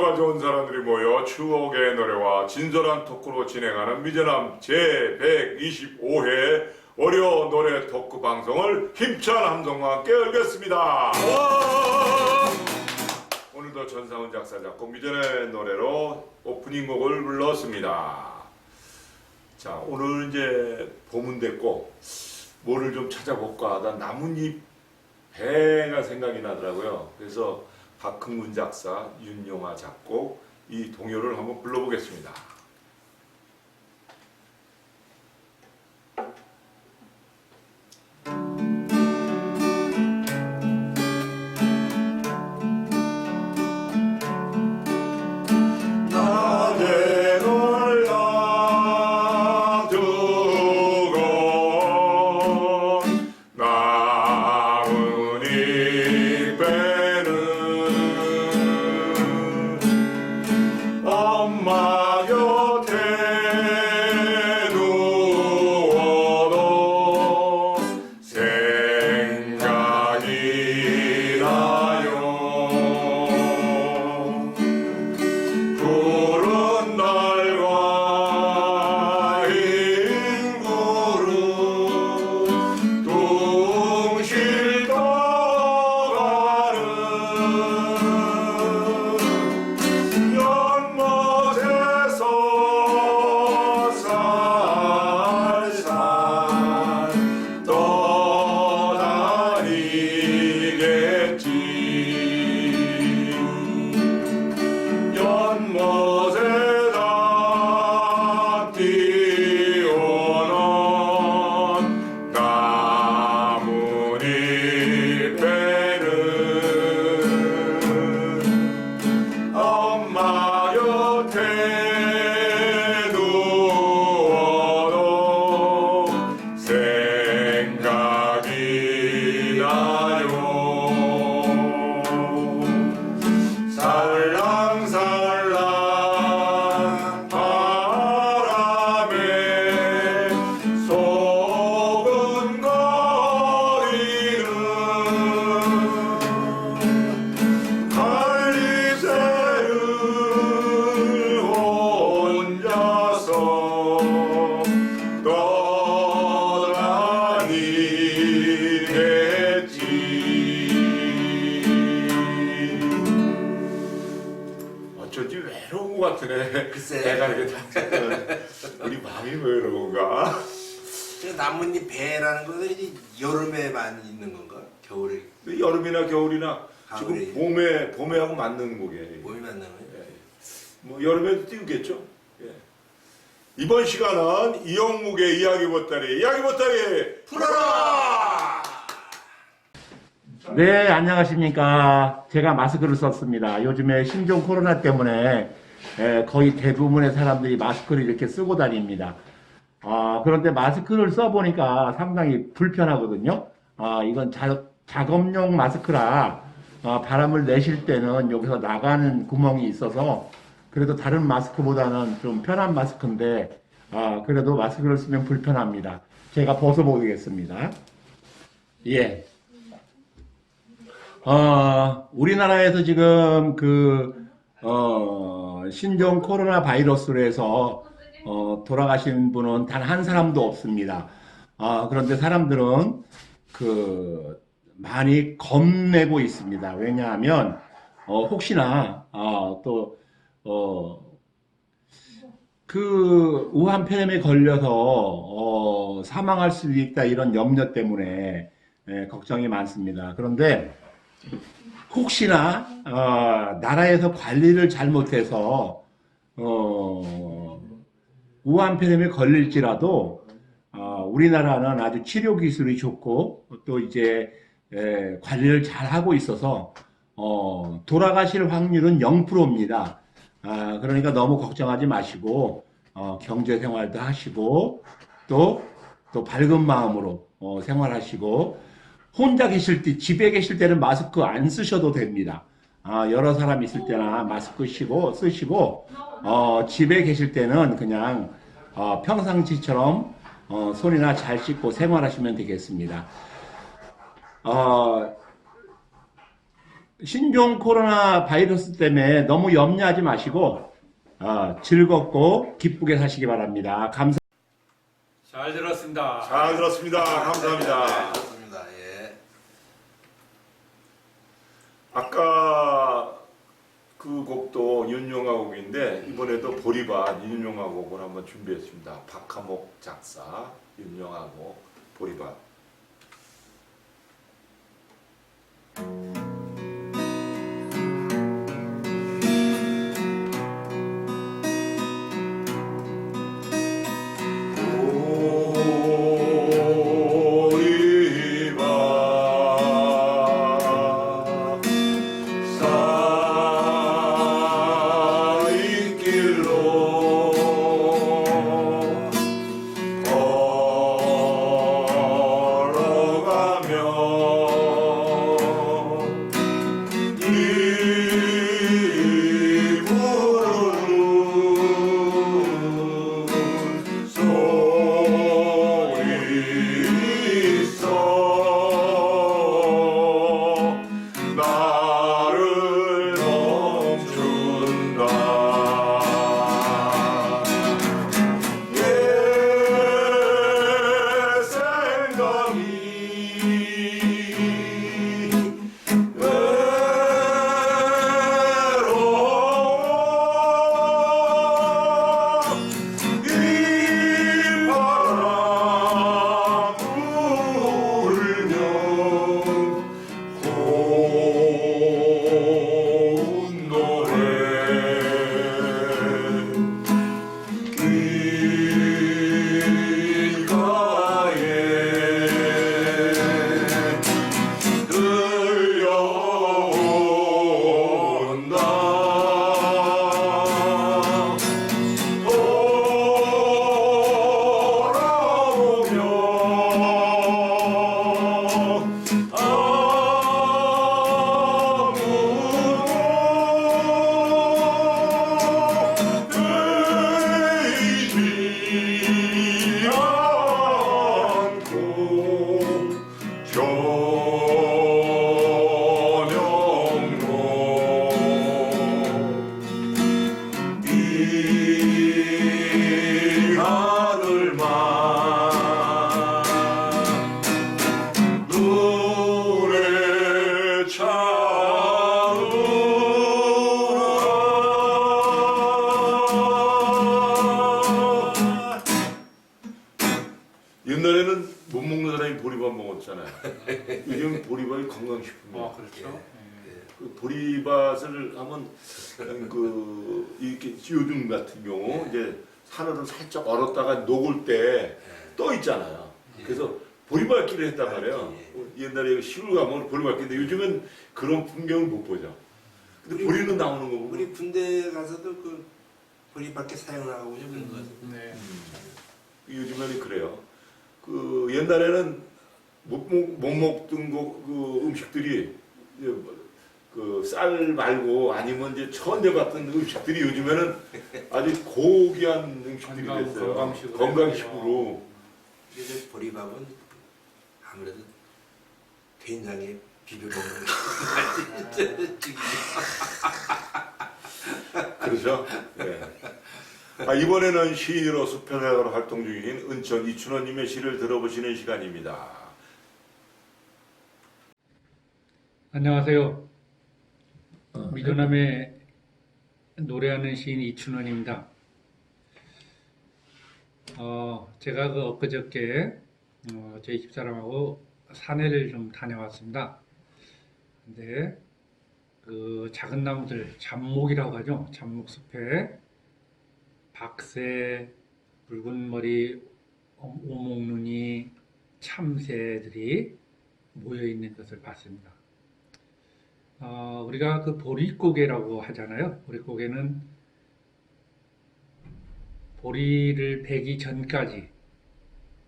미소가 좋은 사람들이 모여 추억의 노래와 진솔한 토크로 진행하는 미전함 제125회 월요 노래 토크 방송을 힘찬 함성과 함께 열겠습니다. 오늘도 전상훈 작사 작곡 미전의 노래로 오프닝 곡을 불렀습니다. 자 오늘 이제 봄은 됐고 뭐를 좀 찾아볼까 하다 나뭇잎 배가 생각이 나더라고요. 그래서 박흥문 작사, 윤용아 작곡 이 동요를 한번 불러보겠습니다. 같으네. 글쎄. 내가 이렇게 다 우리 마음이 왜 외로운가? 저 나뭇잎 배라는 거는 이제 여름에 많이 있는 건가? 겨울에 여름이나 겨울이나 가을에. 지금 봄에 봄에하고 맞는 곡이에요. 몸이 만나면 뭐 여름에도 띄우겠죠. 예. 이번 시간은 이영묵의 이야기 보따리 이야기 보따리 풀어라. 네, 안녕하십니까. 제가 마스크를 썼습니다. 요즘에 신종 코로나 때문에 에, 거의 대부분의 사람들이 마스크를 이렇게 쓰고 다닙니다. 아, 그런데 마스크를 써보니까 상당히 불편하거든요. 아, 이건 자, 작업용 마스크라 아, 바람을 내쉴 때는 여기서 나가는 구멍이 있어서 그래도 다른 마스크보다는 좀 편한 마스크인데 아, 그래도 마스크를 쓰면 불편합니다. 제가 벗어보겠습니다. 예. 어, 우리나라에서 지금 그, 어, 신종 코로나 바이러스로 해서, 어, 돌아가신 분은 단 한 사람도 없습니다. 아, 그런데 사람들은 그, 많이 겁내고 있습니다. 왜냐하면, 어, 혹시나, 어, 또, 어, 그, 우한 폐렴에 걸려서, 어, 사망할 수도 있다 이런 염려 때문에, 예, 걱정이 많습니다. 그런데, 혹시나 어, 나라에서 관리를 잘못해서 어, 우한폐렴에 걸릴지라도 어, 우리나라는 아주 치료 기술이 좋고 또 이제 에, 관리를 잘 하고 있어서 어, 돌아가실 확률은 0%입니다. 아, 그러니까 너무 걱정하지 마시고 어, 경제 생활도 하시고 또 또 밝은 마음으로 어, 생활하시고 혼자 계실 때, 집에 계실 때는 마스크 안 쓰셔도 됩니다. 아, 여러 사람 있을 때나 마스크 쓰시고, 쓰시고, 어, 집에 계실 때는 그냥, 어, 평상시처럼, 어, 손이나 잘 씻고 생활하시면 되겠습니다. 어, 신종 코로나 바이러스 때문에 너무 염려하지 마시고 어, 즐겁고 기쁘게 사시기 바랍니다. 감사. 잘 들었습니다. 잘 들었습니다. 감사합니다. 네, 좋습니다. 예. 아까 그 곡도 윤용아 곡인데 이번에도 보리밭 윤용아 곡을 한번 준비했습니다. 박하목 작사 윤용아 곡. 보리밭 요즘 보리밥이 건강식품이에요. 아, 그렇죠. 그 보리밭을 하면 그 이렇게 요즘 같은 경우 이제 산으로 살짝 얼었다가 녹을 때 떠 있잖아요. 그래서 보리밭길을 했단 말이에요. 옛날에 시골 가면 보리밭길인데 요즘은 그런 풍경을 못 보죠. 근데 보리는 나오는 거 보면 우리 군대 가서도 그 보리밖에 사용하고 좀 그런 거. 네. 요즘에는 그래요. 그 옛날에는 못, 먹, 못 먹던 거, 그 음식들이 그 쌀 말고 아니면 이제 천재 같은 음식들이 요즘에는 아주 고귀한 음식들이 건강- 됐어요. 건강식으로 건강식으로. 이제 보리밥은 아무래도 된장에 비벼 먹는 그렇죠. 예. 아, 이번에는 시인으로서 편향으로 활동 중인 은천 이춘원님의 시를 들어보시는 시간입니다. 안녕하세요. 미조남의 노래하는 시인 이춘원입니다. 어, 제가 그 엊그저께 어, 저희 집사람하고 산에를 좀 다녀왔습니다. 근데 그 작은 나무들 잡목이라고 하죠. 잡목 숲에 박새, 붉은 머리, 오목눈이, 참새들이 모여 있는 것을 봤습니다. 어, 우리가 그 보릿고개라고 하잖아요. 보릿고개는 보리를 베기 전까지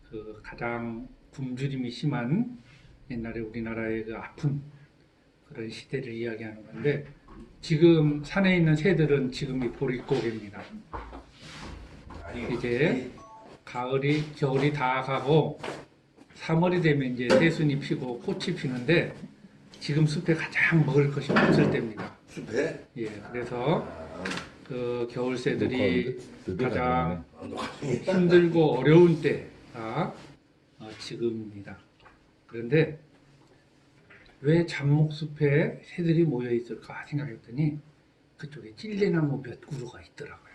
그 가장 굶주림이 심한 옛날에 우리나라의 그 아픈 그런 시대를 이야기하는 건데 지금 산에 있는 새들은 지금이 보릿고개입니다. 이제 가을이 겨울이 다 가고 3월이 되면 이제 새순이 피고 꽃이 피는데 지금 숲에 가장 먹을 것이 없을 때입니다. 숲에 예, 그래서 그 겨울 새들이 가장 힘들고 어려운 때가 어, 지금입니다. 그런데 왜 잡목숲에 새들이 모여 있을까 생각했더니 그쪽에 찔레나무 몇 그루가 있더라고요.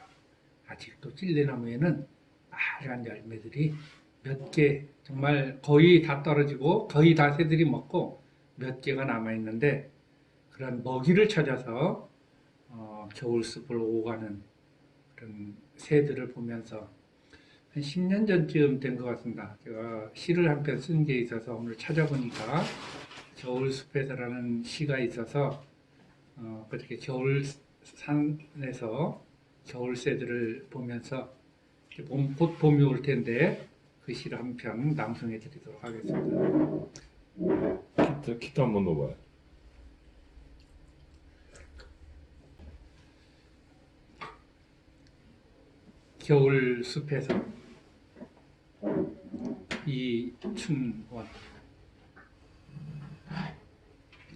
아직도 찔레나무에는 빨간 열매들이 몇 개, 정말 거의 다 떨어지고 거의 다 새들이 먹고 몇 개가 남아 있는데 그런 먹이를 찾아서 어, 겨울숲을 오가는 그런 새들을 보면서 한 10년 전쯤 된 것 같습니다. 제가 시를 한 편 쓴 게 있어서 오늘 찾아보니까 겨울숲에서라는 시가 있어서 어, 그렇게 겨울 산에서 겨울 새들을 보면서 봄, 곧 봄이 올 텐데 그 시를 한 편 낭송해 드리도록 하겠습니다. 키트, 키트 한번 넣어봐요. 겨울 숲에서 이춘원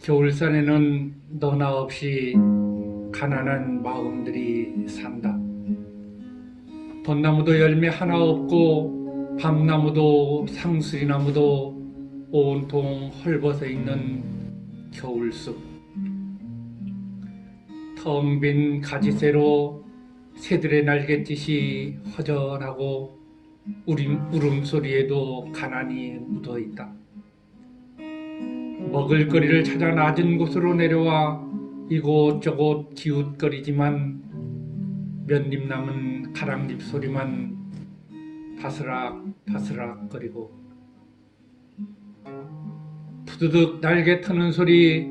겨울산에는 너나 없이 가난한 마음들이 산다. 벚나무도 열매 하나 없고 밤나무도 상수리나무도 온통 헐벗어 있는 겨울숲. 텅 빈 가지새로 새들의 날갯짓이 허전하고 우림, 울음소리에도 가난이 묻어 있다. 먹을거리를 찾아 낮은 곳으로 내려와 이곳저곳 기웃거리지만 몇입 남은 가랑잎 소리만 바스락 바스락 거리고 푸드득 날개 터는 소리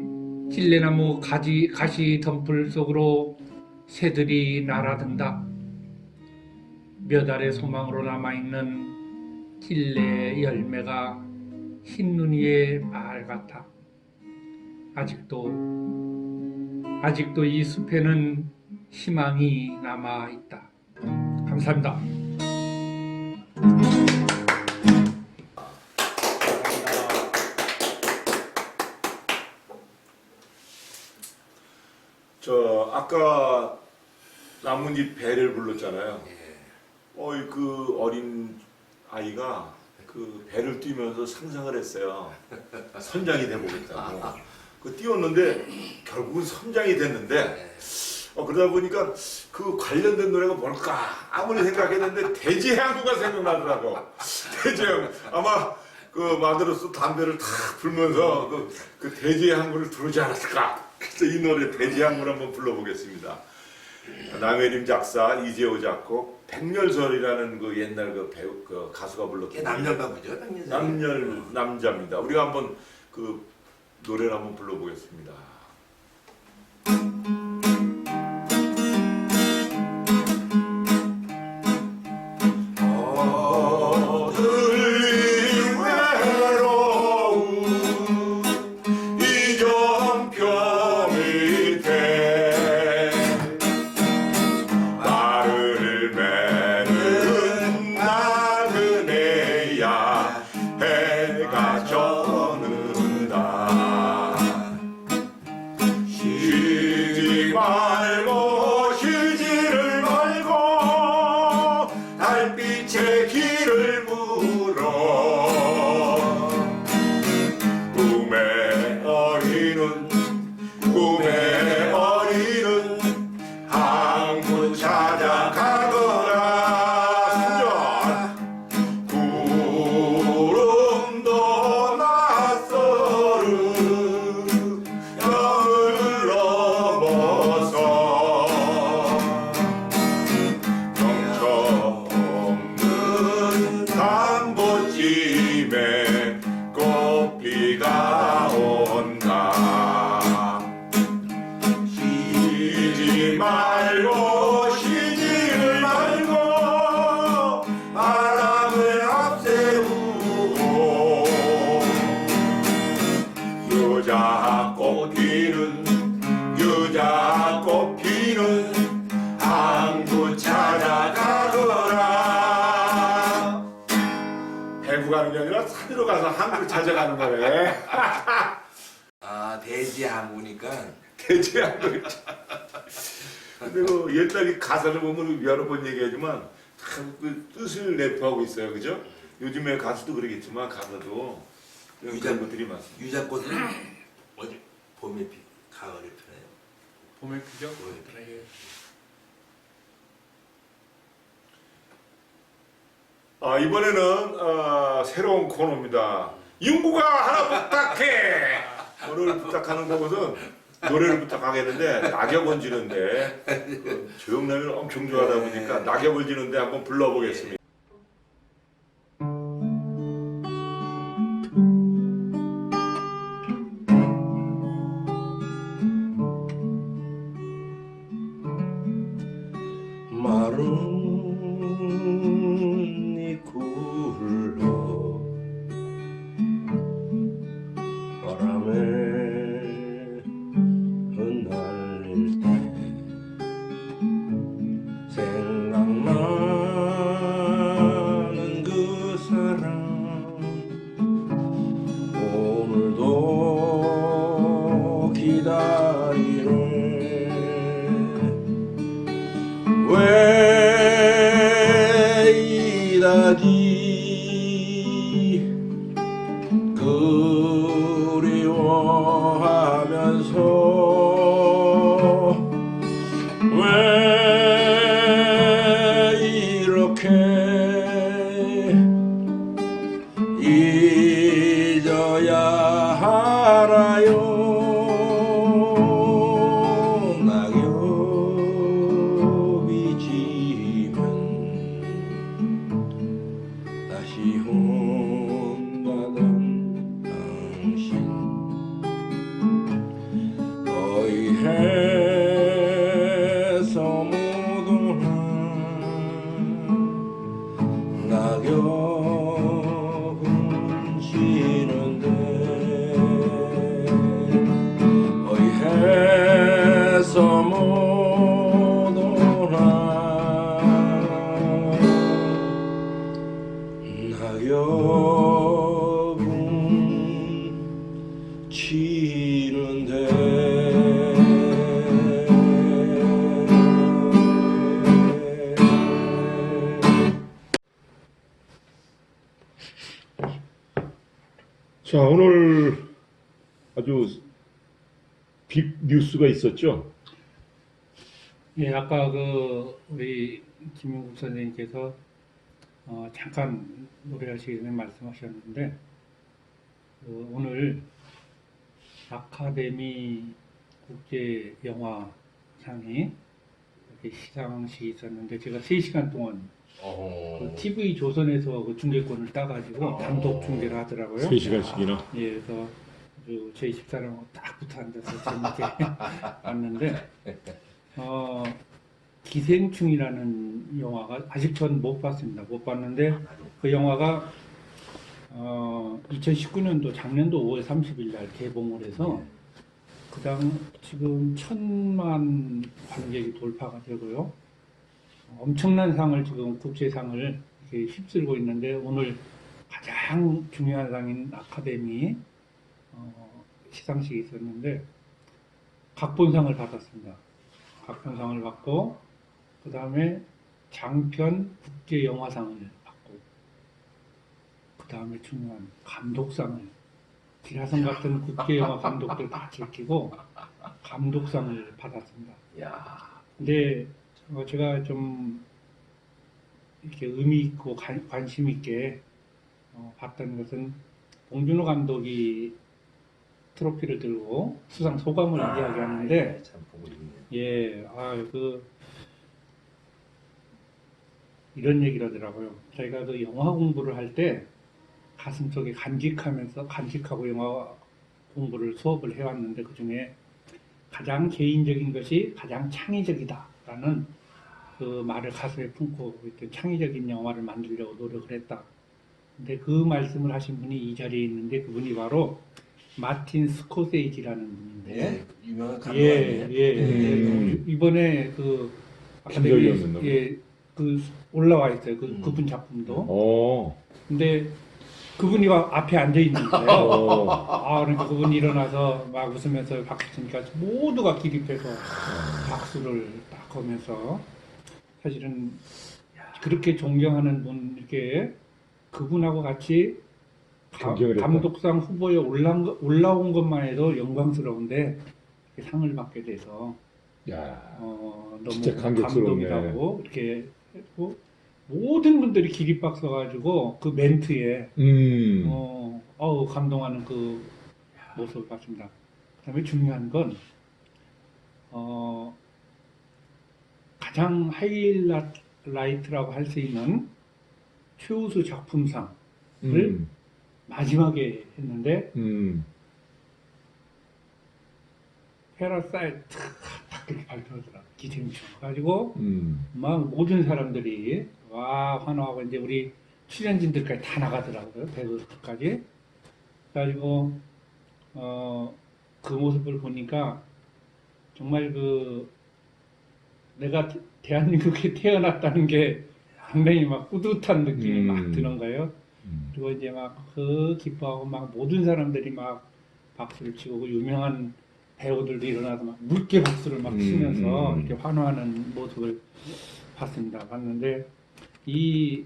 찔레나무 가지 가시 덤불 속으로 새들이 날아든다. 몇 알의 소망으로 남아있는 찔레 열매가 흰눈 위에 말 같아. 아직도 아직도 이 숲에는 희망이 남아 있다. 감사합니다. 아까 나뭇잎 배를 불렀잖아요. 어이 그 어린 아이가 그 배를 뛰면서 상상을 했어요. 선장이 돼보겠다고. 그 뛰었는데 결국은 선장이 됐는데 어, 그러다 보니까 그 관련된 노래가 뭘까 아무리 생각했는데 대지해양구가 생각나더라고. 대지해양구 아마 그 마드로스 담배를 탁 불면서 그, 그 대지해양구를 부르지 않았을까. 그래서 이 노래 대지해양구를 한번 불러보겠습니다. 남해림 작사, 이재호 작곡, 백렬설이라는 그 옛날 그 배우 그 가수가 불렀던 남녀가부죠 남녀. 남열 남자입니다. 우리가 한번 그 노래를 한번 불러보겠습니다. 항구니까 대체한 거죠. 근데 그 옛날 이 가사를 보면 여러 번 얘기하지만 참 그 뜻을 내포하고 있어요, 그죠? 요즘에 가수도 그러겠지만 가사도 유자- 그런 것들이 많습니다. 유자꽃은 어디 봄에 피 가을에 피나요? 봄에 피죠? 봄에 피. 아, 이번에는 아, 새로운 코너입니다. 윤구가 하나 부탁해. 오늘 부탁하는 곡은 노래를 부탁하겠는데 낙엽을 지는데 그 조영남이를 엄청 좋아하다 보니까 낙엽을 지는데 한번 불러보겠습니다. 자, 오늘 아주 빅 뉴스가 있었죠. 예, 아까 그 우리 김용국 선생님께서 어, 잠깐 노래하시기 전에 말씀하셨는데 그 오늘 아카데미 국제 영화상이 이렇게 시상식이 있었는데 제가 3시간 동안 그 TV 조선에서 그 중계권을 따가지고 단독 중계를 하더라고요. 3시간씩이나. 예, 그래서 아주 제 집사람하고 딱 붙어 앉아서 재밌게 봤는데 어, 기생충이라는 영화가 아직 전 못 봤습니다. 못 봤는데 그 영화가 어, 2019년도 작년도 5월 30일 날 개봉을 해서 그당 지금 천만 관객이 돌파가 되고요. 엄청난 상을 지금 국제상을 이렇게 휩쓸고 있는데 오늘 가장 중요한 상인 아카데미 어, 시상식이 있었는데 각본상을 받았습니다. 각본상을 받고 그 다음에 장편 국제 영화상을 받고 그 다음에 중요한 감독상을 기라성 같은 국제 영화 감독들 다 제끼고 감독상을 받았습니다. 야, 근데 어, 제가 좀 이렇게 의미 있고 관, 관심 있게 어, 봤던 것은 봉준호 감독이 트로피를 들고 수상 소감을 이야기하는데 아, 싶네. 예, 아, 그, 이런 얘기를 하더라고요. 저희가 그 영화 공부를 할 때 가슴 속에 간직하면서 간직하고 영화 공부를 수업을 해왔는데 그 중에 가장 개인적인 것이 가장 창의적이다라는 그 말을 가슴에 품고 창의적인 영화를 만들려고 노력을 했다. 근데 그 말씀을 하신 분이 이 자리에 있는데 그분이 바로 마틴 스코세이지라는 분인데 네, 유명한 감독 예, 아니에요? 예, 음. 예. 이번에 그 아카데미. 예, 그 올라와 있어요. 그 음. 그분 작품도. 어. 근데 그분이 앞에 앉아 있는 거예요. 어. 아, 그러니까 그분이 일어나서 막 웃으면서 박수 치니까 모두가 기립해서 박수를 딱 하면서 사실은 그렇게 존경하는 분 이렇게 그분하고 같이 가- 존경을 했다. 감독상 후보에 올라온, 것- 올라온 것만 해도 영광스러운데 이렇게 상을 받게 돼서 야. 어, 너무 진짜 감격스럽네. 감동이라고 이렇게 했고 모든 분들이 기립박수 가지고 그 멘트에 음. 어, 어우, 감동하는 그 모습을 봤습니다. 그 다음에 중요한 건, 어, 가장 하이라이트라고 할 수 있는 최우수 작품상을 음. 마지막에 했는데, 음. 페라사이트 딱 그렇게 발표하더라. 기생충. 가지고, 음. 막 모든 사람들이, 와, 환호하고, 이제 우리 출연진들까지 다 나가더라고요. 배우들까지. 그래가지고, 어, 그 모습을 보니까, 정말 그, 내가 태- 대한민국에 태어났다는 게 상당히 막 뿌듯한 느낌이 음. 막 드는 거예요. 음. 그리고 이제 막 그 기뻐하고 막 모든 사람들이 막 박수를 치고 그 유명한 배우들도 일어나서 막 묽게 박수를 막 음, 치면서 음. 이렇게 환호하는 모습을 봤습니다. 봤는데 이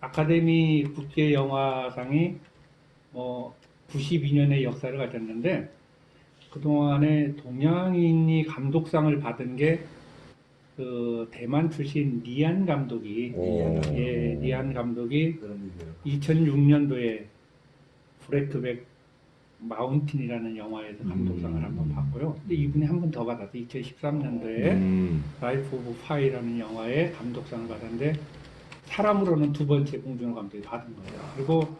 아카데미 국제 영화상이 뭐 92년의 역사를 가졌는데 그동안에 동양인이 감독상을 받은 게 그 대만 출신 리안 감독이 오. 예, 리안 감독이 그런 의미로. 2006년도에 브레이크백 마운틴이라는 영화에서 감독상을 음. 한번 받고요. 근데 이분이 한 번 더 받았어요. 2013년도에 음. 라이프 오브 파이라는 영화에 감독상을 받았는데 사람으로는 두 번째 봉준호 감독이 받은 거예요. 그리고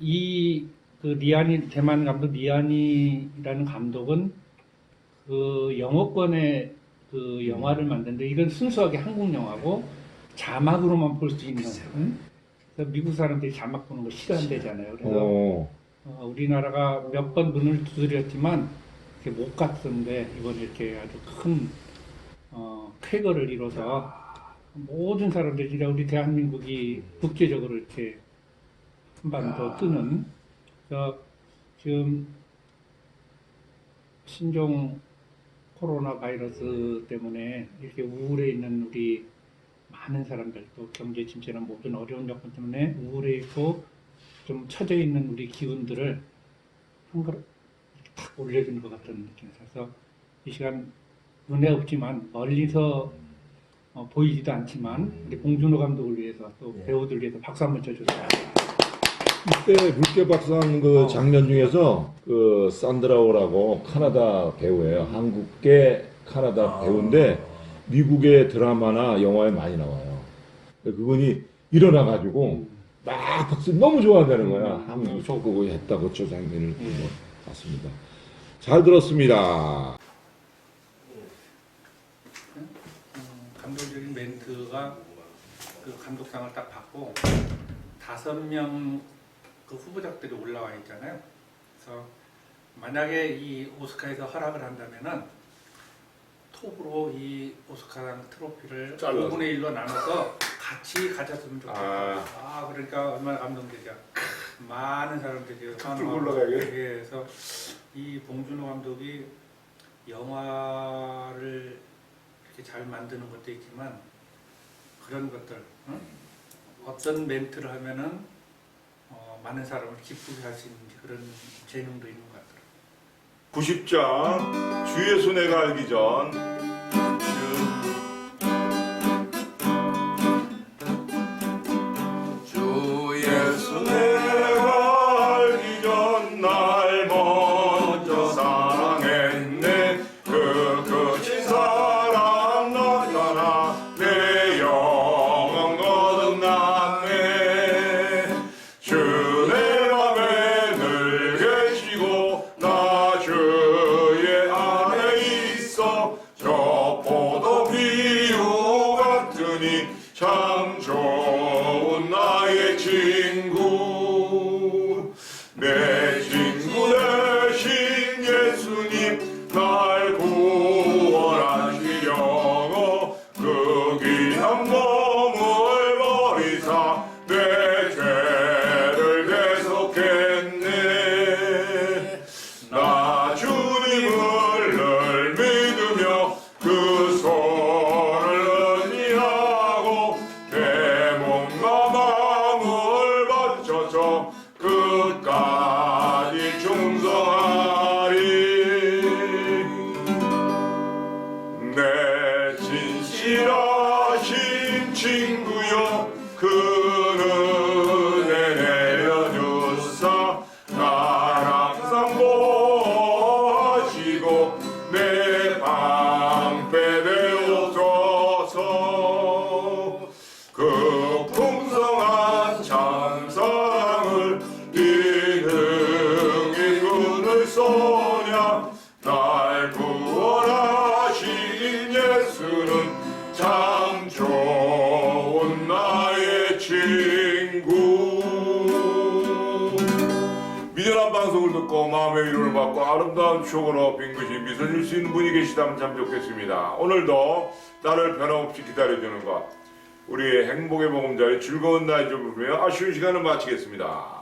이 그 리안이 대만 감독 리안이라는 감독은 그 영어권의 그 영화를 만드는데 이건 순수하게 한국 영화고 자막으로만 볼 수 있는 응? 그래서 미국 사람들이 자막 보는 거 싫어한대잖아요. 그래서 어. 어, 우리나라가 몇 번 문을 두드렸지만 못 갔었는데 이번에 이렇게 아주 큰 어, 쾌거를 이뤄서 모든 사람들이 우리 대한민국이 국제적으로 이렇게 한번더 뜨는 그래서 지금 신종 코로나 바이러스 때문에 이렇게 우울해 있는 우리 많은 사람들 또 경제 침체나 모든 어려운 여건 때문에 우울해 있고 좀 처져 있는 우리 기운들을 한 그릇 탁 올려주는 것 같은 느낌이 들어서 이 시간 눈에 없지만 멀리서 어, 보이지도 않지만 우리 봉준호 감독을 위해서 또 예. 배우들 위해서 박수 한번 쳐주세요. 이때 물개박상 그 어. 장면 중에서 그 산드라오라고 카나다 배우예요. 한국계 카나다 배우인데 미국의 드라마나 영화에 많이 나와요. 그분이 일어나 가지고 막 박수 너무 좋아한다는 거야. 음. 한국 그거 했다고 저 장면을 보고 음. 봤습니다. 잘 들었습니다. 음, 감동적인 멘트가 그 감독상을 딱 받고 다섯 명 그 후보작들이 올라와 있잖아요. 그래서 만약에 이 오스카에서 허락을 한다면은 톱으로 이 오스카상 트로피를 잘라서. 5분의 1로 나눠서 같이 가졌으면 좋겠다. 아. 아, 그러니까 얼마나 감동되죠. 많은 사람들이 쭉 올라가게. 예, 그래서 이 봉준호 감독이 영화를 이렇게 잘 만드는 것도 있지만 그런 것들 응? 어떤 멘트를 하면은 어, 많은 사람을 기쁘게 할 수 있는 그런 재능도 있는 것 같더라고요. 90장 주의 손해가 알기 전 아름다운 추억으로 빙긋이 미소 질 수 있는 분이 계시다면 참 좋겠습니다. 오늘도 나를 변함없이 기다려주는 것 우리의 행복의 보금자리 즐거운 나의 좀 부르며 아쉬운 시간을 마치겠습니다.